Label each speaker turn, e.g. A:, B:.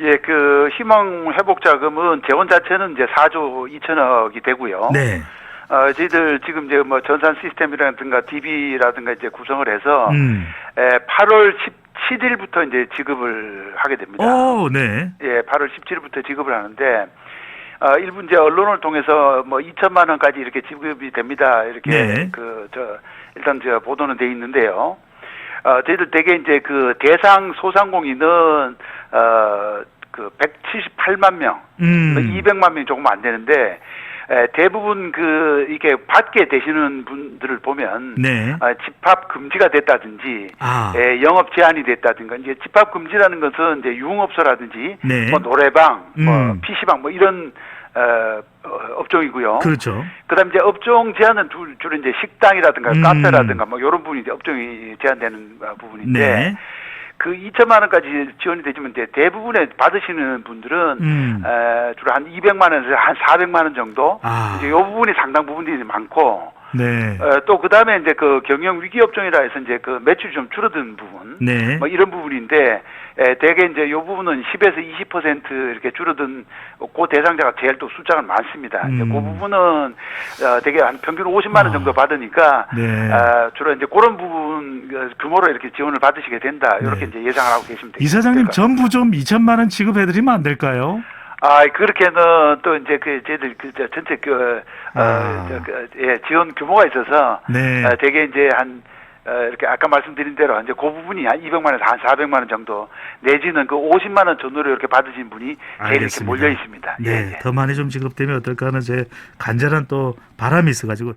A: 예, 그 희망 회복 자금은 재원 자체는 이제 4조 2천억이 되고요.
B: 네.
A: 어, 저희들 지금 이제 뭐 전산 시스템이라든가 DB라든가 이제 구성을 해서
B: 음.
A: 에, 8월 17일부터 이제 지급을 하게 됩니다.
B: 오, 네.
A: 예, 8월 17일부터 지급을 하는데 어, 일부 이제 언론을 통해서 뭐 2천만 원까지 이렇게 지급이 됩니다. 이렇게
B: 네.
A: 그저 일단 저 보도는 돼 있는데요. 어, 저희들 대개 이제 그 대상 소상공인은 어 그 178만 명,
B: 음.
A: 200만 명이 조금 안 되는데 에, 대부분 그 이게 받게 되시는 분들을 보면
B: 네.
A: 아, 집합 금지가 됐다든지
B: 아.
A: 예, 영업 제한이 됐다든가 이제 집합 금지라는 것은 이제 유흥업소라든지
B: 네.
A: 뭐 노래방, 뭐
B: 음.
A: PC방 뭐 이런 어, 어, 업종이고요.
B: 그렇죠.
A: 그다음 이제 업종 제한은 주, 주로 이제 식당이라든가
B: 음.
A: 카페라든가 뭐 이런 부분이 이제 업종이 제한되는 어, 부분인데
B: 네.
A: 그 2천만 원까지 지원이 되지만 이제 대부분의 받으시는 분들은
B: 음.
A: 에, 주로 한 200만 원에서 한 400만 원 정도
B: 아.
A: 이제 이 부분이 상당 부분이 많고
B: 네.
A: 어, 또 그다음에 이제 그 경영 위기 업종이라 해서 이제 그 매출이 좀 줄어든 부분
B: 네.
A: 뭐 이런 부분인데 에, 대개 이제 요 부분은 10에서 20% 이렇게 줄어든 그 대상자가 제일 또 숫자가 많습니다. 이제
B: 음.
A: 그 부분은 어, 대개 한 평균 50만 원
B: 아.
A: 정도 받으니까
B: 네.
A: 어, 주로 이제 그런 부분 그 규모로 이렇게 지원을 받으시게 된다. 이렇게
B: 네.
A: 이제 예상을 하고 계시면 됩니다.
B: 이사장님 전부 좀 2천만 원 지급해드리면 안 될까요?
A: 아 그렇게는 또 이제 그 저희들 그저 전체 그 어,
B: 아.
A: 저, 그, 예, 지원 규모가 있어서
B: 네.
A: 어, 대개 이제 한 어, 이렇게 아까 말씀드린 대로 이제 그 부분이 한 200만 원에서 한 400만 원 정도 내지는 그 50만 원 전후로 이렇게 받으신 분이 제일 이렇게. 몰려 있습니다.
B: 네.
A: 예, 예.
B: 더 많이 좀 지급되면 어떨까 하는 제 간절한 또 바람이 있어가지고